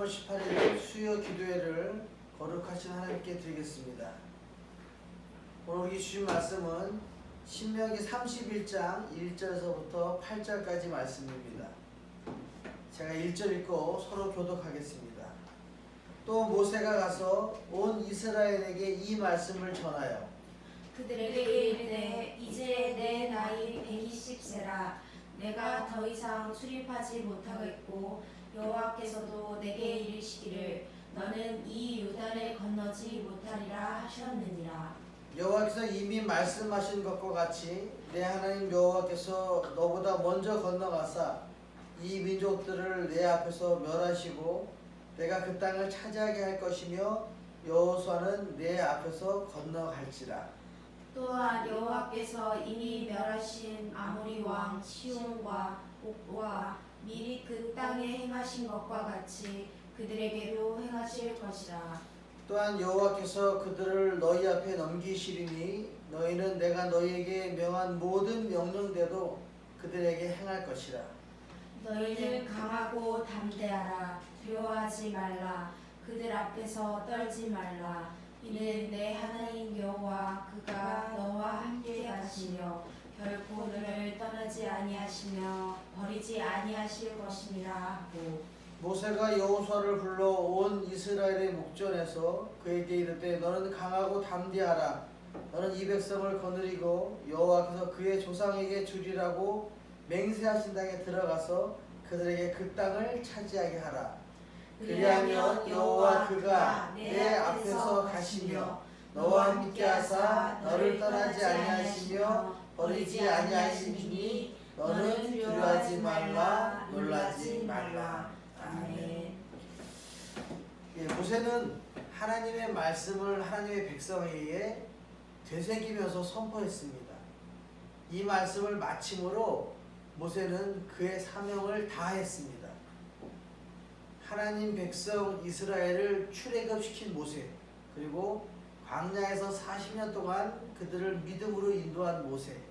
3월 18일 수요 기도회를 거룩하신 하나님께 드리겠습니다. 오늘 주신 말씀은 신명기 31장 1절에서부터 8절까지 말씀입니다. 제가 1절 읽고 서로 교독하겠습니다. 또 모세가 가서 온 이스라엘에게 이 말씀을 전하여 그들에게 이르되 이제 내 나이 120세라 내가 더 이상 출입하지 못하겠고 여호와께서도 내게 이르시기를 너는 이 요단을 건너지 못하리라 하셨느니라. 여호와께서 이미 말씀하신 것과 같이 내 하나님 여호와께서 너보다 먼저 건너가사 이 민족들을 내 앞에서 멸하시고 내가 그 땅을 차지하게 할 것이며 여호수아는 내 앞에서 건너갈지라. 또한 여호와께서 이미 멸하신 아모리 왕 시온과 옥과 미리 그 땅에 행하신 것과 같이 그들에게도 행하실 것이라. 또한 여호와께서 그들을 너희 앞에 넘기시리니 너희는 내가 너희에게 명한 모든 명령대로 그들에게 행할 것이라. 너희는 강하고 담대하라. 두려워하지 말라. 그들 앞에서 떨지 말라. 이는 내 하나님 여호와 그가 너와 함께 하시며 결코 너를 떠나지 아니하시며 버리지 아니하실 것이니라 하고 모세가 여호수아를 불러 온 이스라엘의 목전에서 그에게 이르되 너는 강하고 담대하라. 너는 이 백성을 거느리고 여호와께서 그의 조상에게 주리라고 맹세하신 땅에 들어가서 그들에게 그 땅을 차지하게 하라. 그리하면 여호와 그가 내 앞에서 가시며 너와 함께 하사 너를 떠나지 아니하시며 버리지 아니하시니 너는 두려워하지 말라 놀라지 말라 아멘 예, 모세는 하나님의 말씀을 하나님의 백성에게 되새기면서 선포했습니다. 이 말씀을 마침으로 모세는 그의 사명을 다했습니다. 하나님 백성 이스라엘을 출애굽시킨 모세 그리고 광야에서 40년 동안 그들을 믿음으로 인도한 모세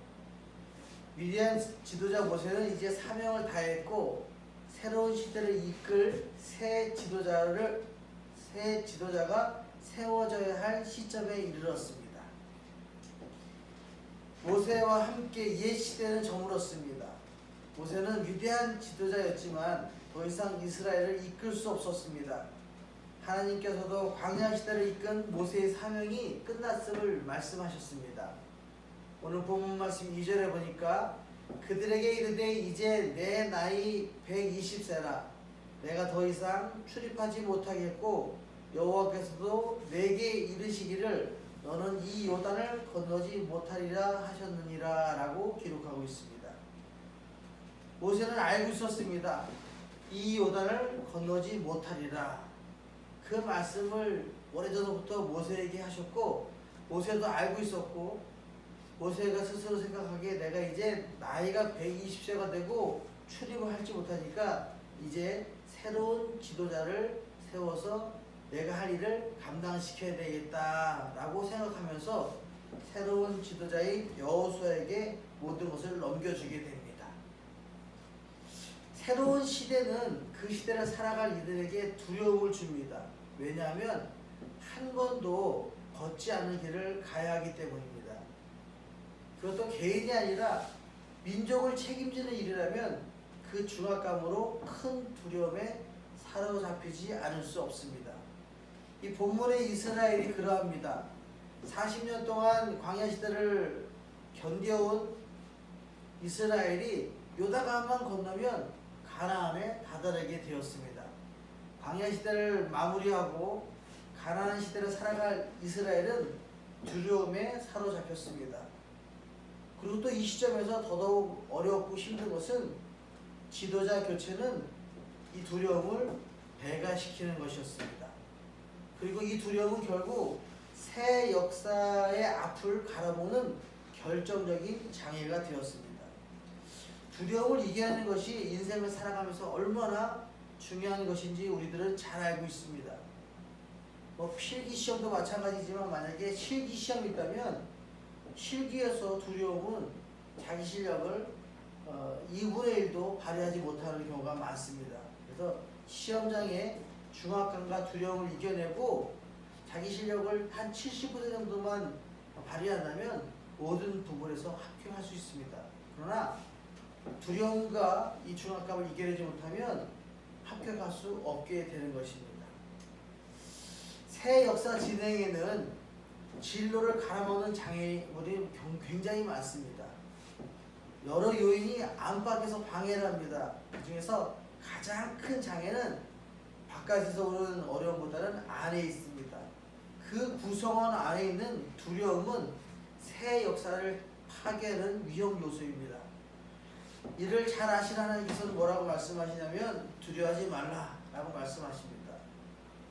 위대한 지도자 모세는 이제 사명을 다했고 새로운 시대를 이끌 새 지도자를 새 지도자가 세워져야 할 시점에 이르렀습니다. 모세와 함께 옛 시대는 저물었습니다. 모세는 위대한 지도자였지만 더 이상 이스라엘을 이끌 수 없었습니다. 하나님께서도 광야 시대를 이끈 모세의 사명이 끝났음을 말씀하셨습니다. 오늘 본문 말씀 2절에 보니까 그들에게 이르되 이제 내 나이 120세라 내가 더 이상 출입하지 못하겠고 여호와께서도 내게 이르시기를 너는 이 요단을 건너지 못하리라 하셨느니라 라고 기록하고 있습니다. 모세는 알고 있었습니다. 이 요단을 건너지 못하리라. 그 말씀을 오래전부터 모세에게 하셨고 모세도 알고 있었고 모세가 스스로 생각하기에 내가 이제 나이가 120세가 되고 출입을 할지 못하니까 이제 새로운 지도자를 세워서 내가 할 일을 감당시켜야 되겠다라고 생각하면서 새로운 지도자인 여호수아에게 모든 것을 넘겨주게 됩니다. 새로운 시대는 그 시대를 살아갈 이들에게 두려움을 줍니다. 왜냐하면 한 번도 걷지 않은 길을 가야 하기 때문입니다. 그것도 개인이 아니라 민족을 책임지는 일이라면 그 중압감으로 큰 두려움에 사로잡히지 않을 수 없습니다. 이 본문의 이스라엘이 그러합니다. 40년 동안 광야 시대를 견뎌온 이스라엘이 요다강만 건너면 가나안에 다다르게 되었습니다. 광야 시대를 마무리하고 가나안 시대를 살아갈 이스라엘은 두려움에 사로잡혔습니다. 그리고 또 이 시점에서 더더욱 어렵고 힘든 것은 지도자 교체는 이 두려움을 배가시키는 것이었습니다. 그리고 이 두려움은 결국 새 역사의 앞을 갈아보는 결정적인 장애가 되었습니다. 두려움을 이겨내는 것이 인생을 살아가면서 얼마나 중요한 것인지 우리들은 잘 알고 있습니다. 뭐 필기 시험도 마찬가지지만 만약에 실기 시험이 있다면 실기에서 두려움은 자기 실력을 어, 2분의 1도 발휘하지 못하는 경우가 많습니다. 그래서 시험장에 중압감과 두려움을 이겨내고 자기 실력을 한 70% 정도만 발휘한다면 모든 부분에서 합격할 수 있습니다. 그러나 두려움과 이 중압감을 이겨내지 못하면 합격할 수 없게 되는 것입니다. 새 역사 진행에는 진로를 갈아먹는 장애물이 굉장히 많습니다. 여러 요인이 안팎에서 방해를 합니다. 그 중에서 가장 큰 장애는 바깥에서 오는 어려움보다는 안에 있습니다. 그 구성원 안에 있는 두려움은 새 역사를 파괴하는 위험 요소입니다. 이를 잘 아시는 하나님께서는 뭐라고 말씀하시냐면 두려워하지 말라라고 말씀하십니다.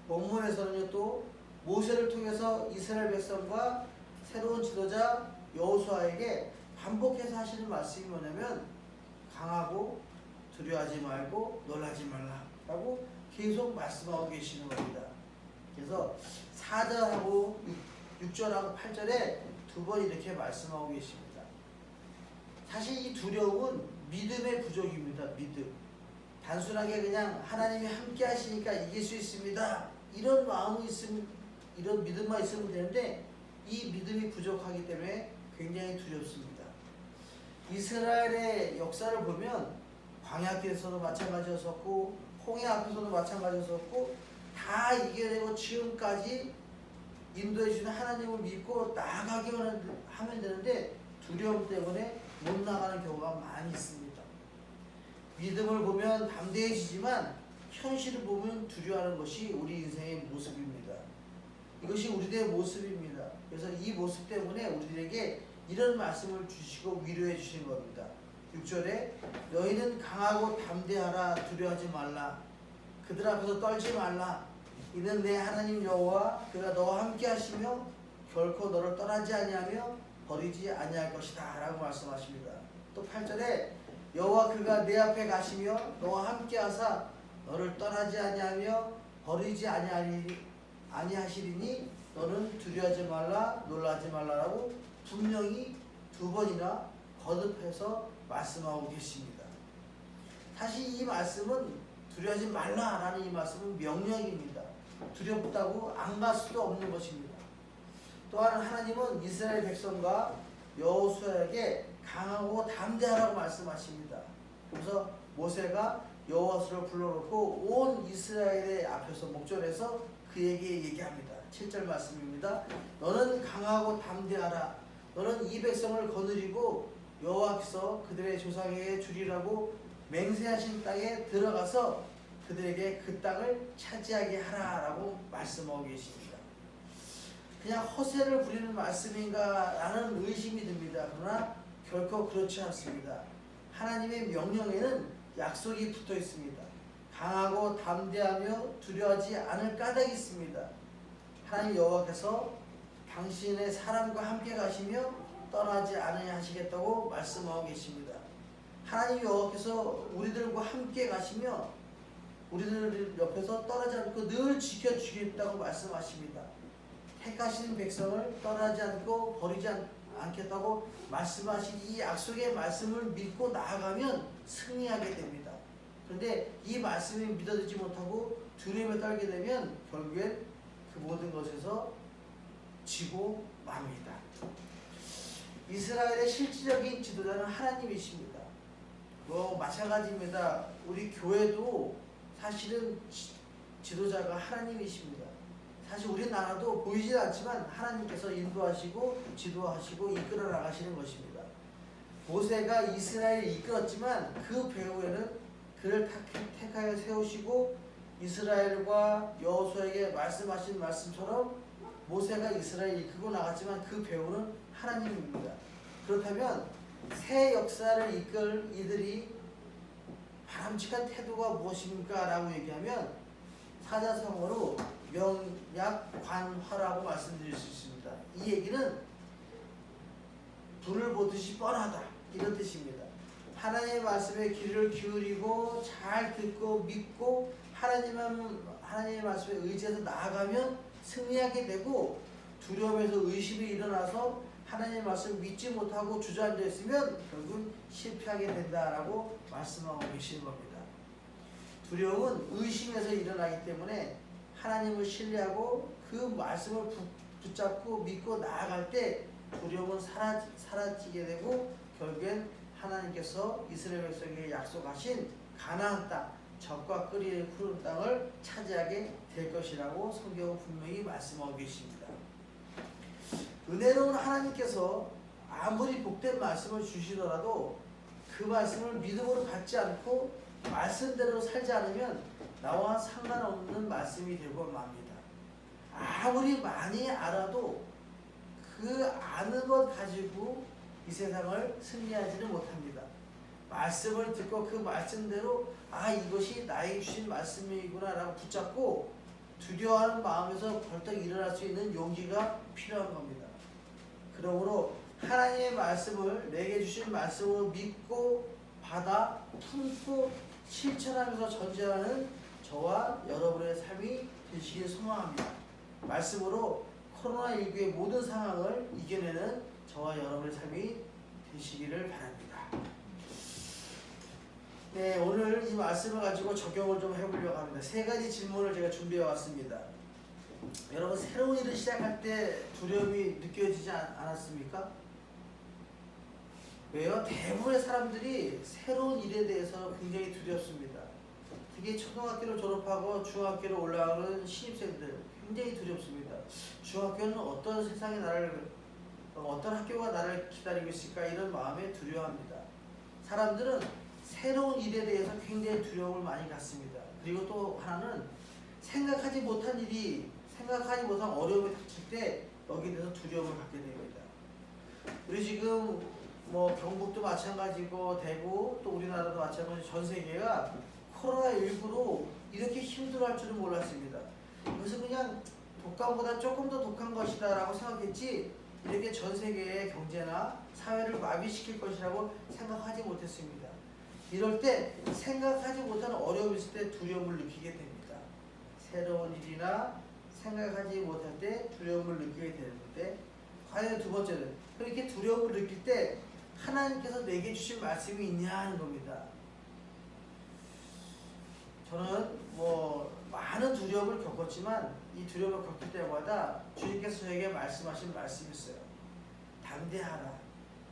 본문에서는요 또 모세를 통해서 이스라엘 백성과 새로운 지도자 여호수아에게 반복해서 하시는 말씀이 뭐냐면 강하고 두려워하지 말고 놀라지 말라라고 계속 말씀하고 계시는 겁니다. 그래서 4절하고 6, 절하고 8절에 두 번 이렇게 말씀하고 계십니다. 사실 이 두려움은 믿음의 부족입니다. 믿음. 단순하게 그냥 하나님이 함께 하시니까 이길 수 있습니다. 이런 마음이 있으면 이런 믿음만 있으면 되는데 이 믿음이 부족하기 때문에 굉장히 두렵습니다. 이스라엘의 역사를 보면 광야길에서도 마찬가지였었고 홍해 앞에서도 마찬가지였었고 다 이겨내고 지금까지 인도해 주는 하나님을 믿고 나아가기만 하면 되는데 두려움 때문에 못 나가는 경우가 많이 있습니다. 믿음을 보면 담대해지지만 현실을 보면 두려워하는 것이 우리 인생의 모습입니다. 이것이 우리들의 모습입니다. 그래서 이 모습 때문에 우리에게 이런 말씀을 주시고 위로해 주신 겁니다. 6절에 너희는 강하고 담대하라 두려워하지 말라 그들 앞에서 떨지 말라 이는 내 하나님 여호와 그가 너와 함께 하시며 결코 너를 떠나지 아니하며 버리지 아니할 것이다 라고 말씀하십니다. 또 8절에 여호와 그가 내 앞에 가시며 너와 함께 하사 너를 떠나지 아니하며 버리지 아니하리 아니하시리니 너는 두려워하지 말라 놀라지 말라라고 분명히 두 번이나 거듭해서 말씀하고 계십니다. 사실 이 말씀은 두려워하지 말라라는 이 말씀은 명령입니다. 두렵다고 안 갈 수도 없는 것입니다. 또한 하나님은 이스라엘 백성과 여호수아에게 강하고 담대하라고 말씀하십니다. 그래서 모세가 여호와수를 불러놓고 온 이스라엘의 앞에서 목전에서 그에게 얘기합니다. 7절 말씀입니다. 너는 강하고 담대하라. 너는 이 백성을 거느리고 여호와께서 그들의 조상에게 주리라고 맹세하신 땅에 들어가서 그들에게 그 땅을 차지하게 하라라고 말씀하고 계십니다. 그냥 허세를 부리는 말씀인가라는 의심이 듭니다. 그러나 결코 그렇지 않습니다. 하나님의 명령에는 약속이 붙어 있습니다. 강하고 담대하며 두려워하지 않을 까닭이 있습니다. 하나님 여호와께서 당신의 사람과 함께 가시며 떠나지 않으려 하시겠다고 말씀하고 계십니다. 하나님 여호와께서 우리들과 함께 가시며 우리들 옆에서 떠나지 않고 늘 지켜주겠다고 말씀하십니다. 택하신 백성을 떠나지 않고 버리지 않, 않겠다고 말씀하신 이 약속의 말씀을 믿고 나아가면 승리하게 됩니다. 그런데 이 말씀이 믿어지지 못하고 두려움에 떨게 되면 결국엔 그 모든 것에서 지고 맙니다. 이스라엘의 실질적인 지도자는 하나님이십니다. 뭐 마찬가지입니다. 우리 교회도 사실은 지- 지도자가 하나님이십니다. 사실 우리나라도 보이지 않지만 하나님께서 인도하시고 지도하시고 이끌어 나가시는 것입니다. 모세가 이스라엘을 이끌었지만 그 배후에는 그를 택- 택하여 세우시고 이스라엘과 여호수아에게 말씀하신 말씀처럼 모세가 이스라엘을 이끌고 나갔지만 그 배후는 하나님입니다. 그렇다면 새 역사를 이끌 이들이 바람직한 태도가 무엇입니까? 라고 얘기하면 사자성어로 명약관화라고 말씀드릴 수 있습니다. 이 얘기는 불을 보듯이 뻔하다 이런 뜻입니다. 하나님의 말씀에 귀를 기울이고 잘 듣고 믿고 하나님의 하나님의 말씀에 의지해서 나아가면 승리하게 되고 두려움에서 의심이 일어나서 하나님의 말씀 믿지 못하고 주저앉아 있으면 결국 실패하게 된다라고 말씀하고 계시는 겁니다. 두려움은 의심에서 일어나기 때문에 하나님을 신뢰하고 그 말씀을 부- 붙잡고 믿고 나아갈 때 두려움은 사라지, 사라지게 되고 결국엔 하나님께서 이스라엘 백성에게 약속하신 가나안 땅 적과 끓이 흐르는 땅을 차지하게 될 것이라고 성경은 분명히 말씀하고 계십니다. 은혜로운 하나님께서 아무리 복된 말씀을 주시더라도 그 말씀을 믿음으로 받지 않고 말씀대로 살지 않으면 나와 상관없는 말씀이 되고 맙니다. 아무리 많이 알아도 그 아는 것 가지고 이 세상을 승리하지는 못합니다. 말씀을 듣고 그 말씀대로 아 이것이 나에게 주신 말씀이구나라고 붙잡고 두려워하는 마음에서 벌떡 일어날 수 있는 용기가 필요한 겁니다. 그러므로 하나님의 말씀을 내게 주신 말씀을 믿고 받아 품고 실천하면서 전제하는 저와 여러분의 삶이 되시길 소망합니다. 말씀으로 코로나19의 모든 상황을 이겨내는 저와 여러분의 삶이 되시기를 바랍니다. 네, 오늘 이 말씀을 가지고 적용을 좀 해보려고 합니다. 세 가지 질문을 제가 준비해 왔습니다. 여러분 새로운 일을 시작할 때 두려움이 느껴지지 않, 않았습니까? 왜요? 대부분의 사람들이 새로운 일에 대해서 굉장히 두렵습니다. 특히 초등학교를 졸업하고 중학교를 올라가는 신입생들 굉장히 두렵습니다. 중학교는 어떤 세상이 나를 어떤 학교가 나를 기다리고 있을까 이런 마음에 두려워합니다. 사람들은 새로운 일에 대해서 굉장히 두려움을 많이 갖습니다. 그리고 또 하나는 생각하지 못한 일이 생각하지 못한 어려움이 닥칠 때 여기에 대해서 두려움을 갖게 됩니다. 우리 지금 뭐 경북도 마찬가지고 대구 또 우리나라도 마찬가지 전 세계가 코로나 19로 이렇게 힘들어할 줄은 몰랐습니다. 그래서 그냥 독감보다 조금 더 독한 것이다라고 생각했지 이렇게 전 세계의 경제나 사회를 마비시킬 것이라고 생각하지 못했습니다. 이럴 때 생각하지 못한 어려움이 있을 때 두려움을 느끼게 됩니다. 새로운 일이나 생각하지 못할 때 두려움을 느끼게 되는데 과연 두 번째는 그렇게 두려움을 느낄 때 하나님께서 내게 주신 말씀이 있냐 하는 겁니다. 저는 뭐 많은 두려움을 겪었지만 이 두려움을 겪을 때마다 주님께서 저에게 말씀하신 말씀이 있어요. 담대하라.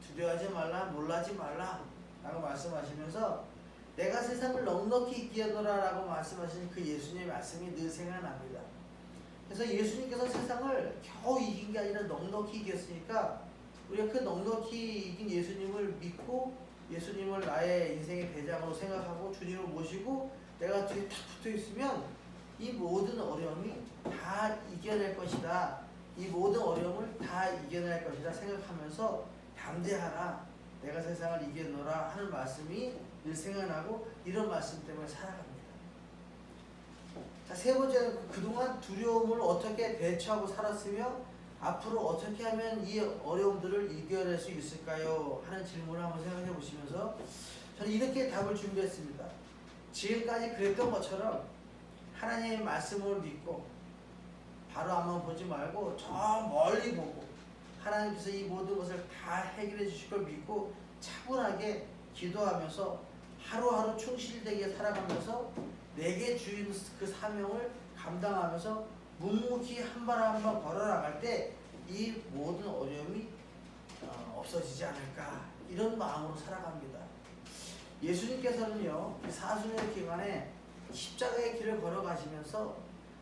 두려워하지 말라. 놀라지 말라. 라고 말씀하시면서 내가 세상을 넉넉히 있게 하노라 라고 말씀하신 그 예수님의 말씀이 늘 생각납니다. 그래서 예수님께서 세상을 겨우 이긴 게 아니라 넉넉히 이겼으니까 우리가 그 넉넉히 이긴 예수님을 믿고 예수님을 나의 인생의 대장으로 생각하고 주님을 모시고 내가 뒤에 탁 붙어 있으면 이 모든 어려움이 다 이겨낼 것이다. 이 모든 어려움을 다 이겨낼 것이다 생각하면서 담대하라. 내가 세상을 이겨노라 하는 말씀이 늘 생각나고 이런 말씀 때문에 살아갑니다. 자, 세 번째는 그동안 두려움을 어떻게 대처하고 살았으며 앞으로 어떻게 하면 이 어려움들을 이겨낼 수 있을까요? 하는 질문을 한번 생각해 보시면서 저는 이렇게 답을 준비했습니다. 지금까지 그랬던 것처럼 하나님의 말씀을 믿고 바로 한번 보지 말고 저 멀리 보고 하나님께서 이 모든 것을 다 해결해 주실 걸 믿고 차분하게 기도하면서 하루하루 충실되게 살아가면서 내게 주인 그 사명을 감당하면서 묵묵히 한 발 한 발 걸어나갈 때 이 모든 어려움이 어, 없어지지 않을까 이런 마음으로 살아갑니다. 예수님께서는요 이 사순의 기간에 십자가의 길을 걸어가시면서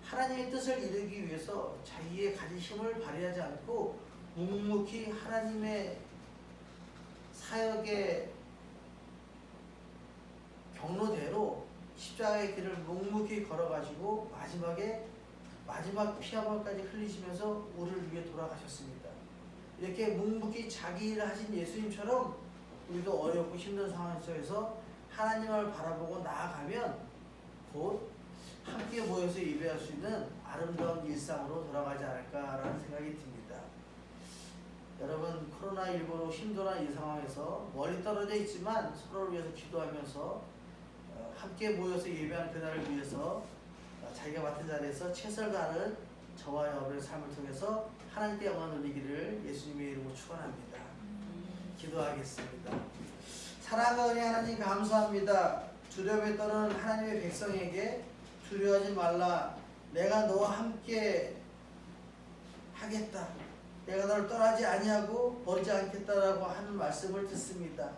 하나님의 뜻을 이루기 위해서 자기의 가진 힘을 발휘하지 않고 묵묵히 하나님의 사역의 경로대로 십자가의 길을 묵묵히 걸어가시고 마지막에 마지막 피한 방울까지 흘리시면서 우리를 위해 돌아가셨습니다. 이렇게 묵묵히 자기 일을 하신 예수님처럼 우리도 어렵고 힘든 상황 속에서 하나님을 바라보고 나아가면 곧 함께 모여서 예배할 수 있는 아름다운 일상으로 돌아가지 않을까라는 생각이 듭니다. 여러분 코로나19로 힘들어하는 이 상황에서 멀리 떨어져 있지만 서로를 위해서 기도하면서 어, 함께 모여서 예배하는 그날을 위해서 어, 자기가 맡은 자리에서 최선을 다하는 저와 여러분의 삶을 통해서 하나님께 영광 돌리기를 예수님의 이름으로 축원합니다. 기도하겠습니다. 사랑하는 하나님 감사합니다. 두려움에 떠는 하나님의 백성에게 두려워하지 말라. 내가 너와 함께 하겠다. 내가 너를 떠나지 아니하고 버리지 않겠다라고 하는 말씀을 듣습니다.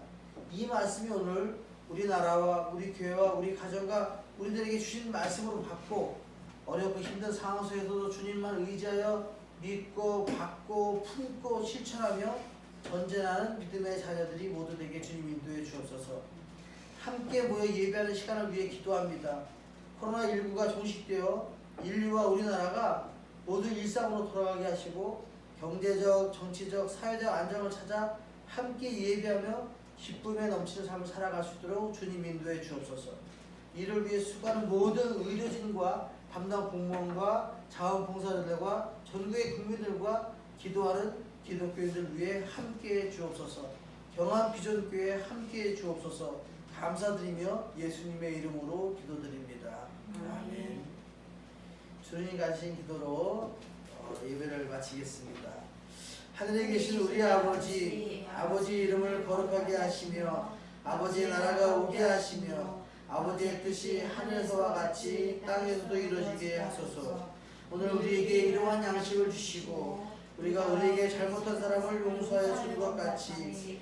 이 말씀이 오늘 우리나라와 우리 교회와 우리 가정과 우리들에게 주신 말씀으로 받고 어렵고 힘든 상황 속에서도 주님만 의지하여 믿고 받고 품고 실천하며 전진하는 믿음의 자녀들이 모두 되게 주님 인도해 주옵소서. 함께 모여 예배하는 시간을 위해 기도합니다. 코로나19가 종식되어 인류와 우리나라가 모두 일상으로 돌아가게 하시고 경제적, 정치적, 사회적 안정을 찾아 함께 예배하며 기쁨에 넘치는 삶을 살아갈 수 있도록 주님 인도해 주옵소서. 이를 위해 수고하는 모든 의료진과 담당 공무원과 자원봉사자들과 전국의 국민들과 기도하는 기독교인들 위해 함께해 주옵소서. 경암 비전교회 함께해 주옵소서. 감사드리며 예수님의 이름으로 기도드립니다. 아멘. 주님 가신 기도로 어, 예배를 마치겠습니다. 하늘에 계신 우리 아버지, 아버지 이름을 거룩하게 하시며 아버지의 나라가 오게 하시며 아버지의 뜻이 하늘에서와 같이 땅에서도 이루어지게 하소서. 오늘 우리에게 일용할 양식을 주시고 우리가 우리에게 잘못한 사람을 용서하여 준것 같이